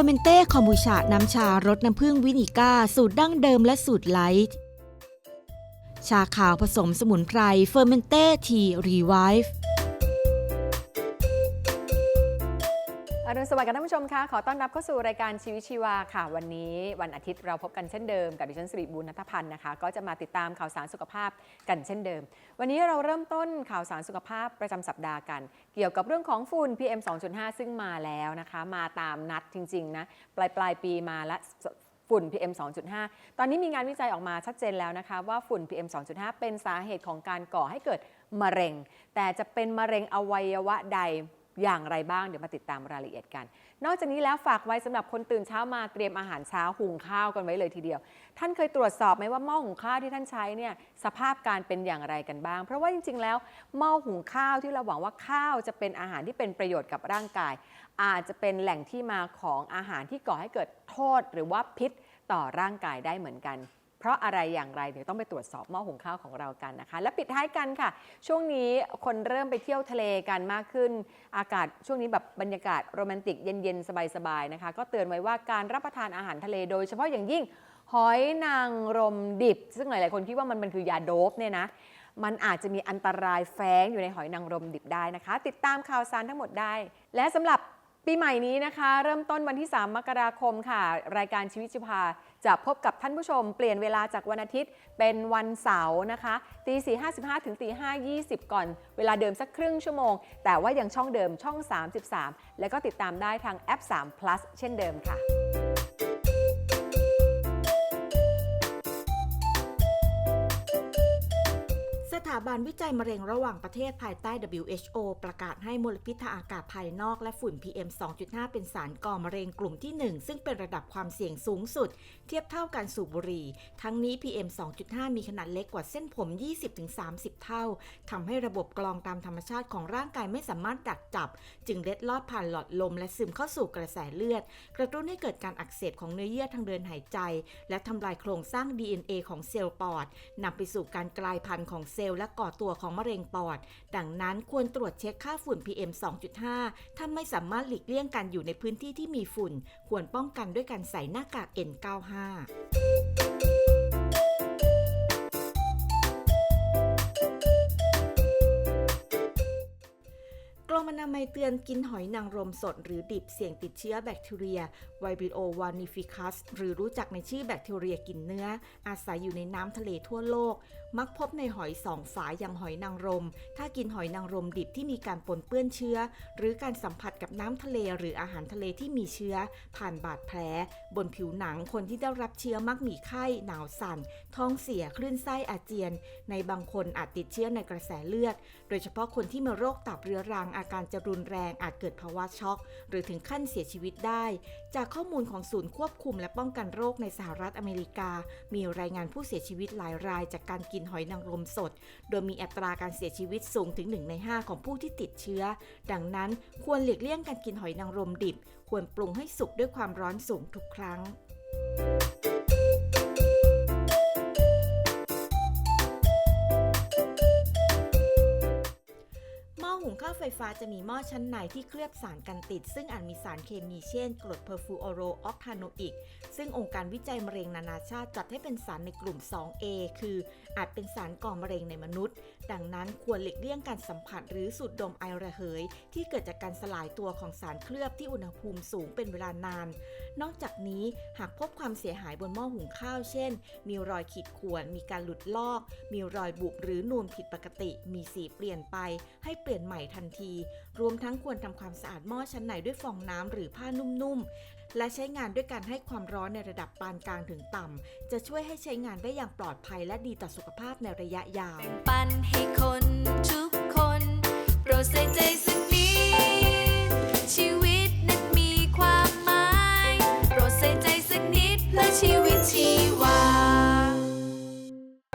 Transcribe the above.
เฟอร์เมนเต้คอมบูชาน้ำชารสน้ำผึ้งวินิก้า สูตรดั้งเดิมและสูตรไลท์ ชาขาวผสมสมุนไพรเฟอร์เมนเต้ทีรีไวฟ์ อรุณสวัสดิ์ค่ะท่านผู้ชมคะขอต้อนรับเข้าสู่รายการชีวิตชีวาค่ะ วันนี้วันอาทิตย์เราพบกันเช่นเดิมกับดิฉันสิริบุญนัทพันธ์นะคะ ก็จะมาติดตามข่าวสารสุขภาพกันเช่นเดิม วันนี้เราเริ่มต้นข่าวสารสุขภาพประจำสัปดาห์กัน เกี่ยวกับเรื่องของฝุ่น PM 2.5 ซึ่งมาแล้วนะคะ มาตามนัดจริงๆนะปลายปลายปีมาและฝุ่น PM 2.5 ตอนนี้มีงานวิจัยออกมาชัดเจนแล้วนะคะ ว่าฝุ่น PM 2.5 เป็นสาเหตุของการก่อให้เกิดมะเร็ง แต่จะเป็นมะเร็งอวัยวะใด อย่างไรบ้างเดี๋ยวมาติดตามรายละเอียดกัน นอกจากนี้แล้วฝากไว้สำหรับคนตื่นเช้ามาเตรียมอาหารเช้าหุงข้าวกันไว้เลยทีเดียว ท่านเคยตรวจสอบไหมว่าหม้อหุงข้าวที่ท่านใช้เนี่ยสภาพการเป็นอย่างไรกันบ้าง เพราะว่าจริง ๆ แล้วหม้อหุงข้าวที่เราหวังว่าข้าวจะเป็นอาหารที่เป็นประโยชน์กับร่างกาย อาจจะเป็นแหล่งที่มาของอาหารที่ก่อให้เกิดโทษหรือว่าพิษต่อร่างกายได้เหมือนกัน เพราะอะไรอย่างไรเดี๋ยวต้องไปตรวจสอบหม้อหุงข้าวของเรากันนะคะ และปิดท้ายกันค่ะ ช่วงนี้คนเริ่มไปเที่ยวทะเลกันมากขึ้น อากาศช่วงนี้แบบบรรยากาศโรแมนติกเย็นๆ สบายๆนะคะ ก็เตือนไว้ว่าการรับประทานอาหารทะเลโดยเฉพาะอย่างยิ่งหอยนางรมดิบ ซึ่งหลายๆคนคิดว่ามันมันคือยาโดบเนี่ยนะมันอาจจะมีอันตรายแฝงอยู่ในหอยนางรมดิบได้นะคะ ติดตามข่าวสารทั้งหมดได้ และสำหรับ ปีใหม่นี้นะคะ เริ่มต้นวันที่ 3 มกราคมค่ะ รายการชีวิตชีพาจะพบกับท่านผู้ชม เปลี่ยนเวลาจากวันอาทิตย์เป็นวันเสาร์นะคะตี4 55ถึงตี5 20ก่อน เวลาเดิมสักครึ่งชั่วโมง แต่ว่ายังช่องเดิมช่อง 33 แล้วก็ติดตามได้ทางแอป 3 plus เช่นเดิมค่ะ ถาบันวิจัยมะเร็งระหว่างประเทศภายใต้ WHO ประกาศให้มลพิษทางอากาศภายนอกและฝุ่น PM 2.5 เป็นสารก่อมะเร็งกลุ่มที่ 1 ซึ่งเป็นระดับความเสี่ยงสูงสุด เทียบเท่าการสูบบุหรี่ ทั้งนี้ PM 2.5 มีขนาดเล็กกว่าเส้นผม 20-30 เท่าทำให้ระบบกรองตามธรรมชาติของร่างกายไม่สามารถดักจับ จึงเล็ดลอดผ่านหลอดลมและซึมเข้าสู่กระแสเลือด กระตุ้นให้เกิดการอักเสบของเนื้อเยื่อทางเดินหายใจ และทำลายโครงสร้าง DNA ของเซลล์ปอดนำไปสู่การกลายพันธุ์ของเซลล์และก่อตัวของมะเร็งปอด ดังนั้นควรตรวจเช็คค่าฝุ่น PM 2.5 ถ้าไม่สามารถหลีกเลี่ยงการอยู่ในพื้นที่ที่มีฝุ่น ควรป้องกันด้วยการใส่หน้ากาก N95 อนามัยเตือนกินหอยนางรมสดหรือดิบเสี่ยงติดเชื้อแบคทีเรียไวบิโอวานิฟิคัสหรือรู้จักในชื่อแบคทีเรียกินเนื้อ อาศัยอยู่ในน้ำทะเลทั่วโลก มักพบในหอยสองฝาอย่างหอยนางรม ถ้ากินหอยนางรมดิบที่มีการปนเปื้อนเชื้อ หรือการสัมผัสกับน้ำทะเลหรืออาหารทะเลที่มีเชื้อ ผ่านบาดแผล บนผิวหนังคนที่ได้รับเชื้อมักมีไข้ หนาวสั่น ท้องเสียคลื่นไส้อาเจียน ในบางคนอาจติดเชื้อในกระแสเลือด โดยเฉพาะคนที่มีโรคตับเรื้อรังอาการจะรุนแรงอาจเกิดภาวะช็อก หรือถึงขั้นเสียชีวิตได้ จากข้อมูลของศูนย์ควบคุมและป้องกันโรคในสหรัฐอเมริกา มีรายงานผู้เสียชีวิตหลายรายจากการกินหอยนางรมสด โดยมีอัตราการเสียชีวิตสูงถึง 1 ใน 5 ของผู้ที่ติดเชื้อ ดังนั้นควรหลีกเลี่ยงการกินหอยนางรมดิบ ควรปรุงให้สุกด้วยความร้อนสูงทุกครั้ง ไฟฟ้าจะมีหม้อชั้นในที่เคลือบสารกันติด ซึ่งอาจมีสารเคมีเช่น กรดเพอร์ฟูออโรออกทาโนอิก ซึ่งองค์การวิจัยมะเร็งนานาชาติจัดให้เป็นสารในกลุ่ม 2A คืออาจเป็นสารก่อมะเร็งในมนุษย์ ดังนั้นควรหลีกเลี่ยงการสัมผัสหรือสูดดมไอระเหย ที่เกิดจากการสลายตัวของสารเคลือบที่อุณหภูมิสูงเป็นเวลานานนอกจากนี้หากพบความเสียหายบนหม้อหุงข้าวเช่น มีรอยขีดข่วน มีการหลุดลอก มีรอยบุหรือนูนผิดปกติ มีสีเปลี่ยนไป ให้เปลี่ยนใหม่ทันที รวมทั้งควรทำความสะอาดหม้อชั้นในด้วยฟองน้ำหรือผ้านุ่มๆ และใช้งานด้วยการให้ความร้อนในระดับปานกลางถึงต่ำ จะช่วยให้ใช้งานได้อย่างปลอดภัยและดีต่อสุขภาพในระยะยาว ปันให้คนทุก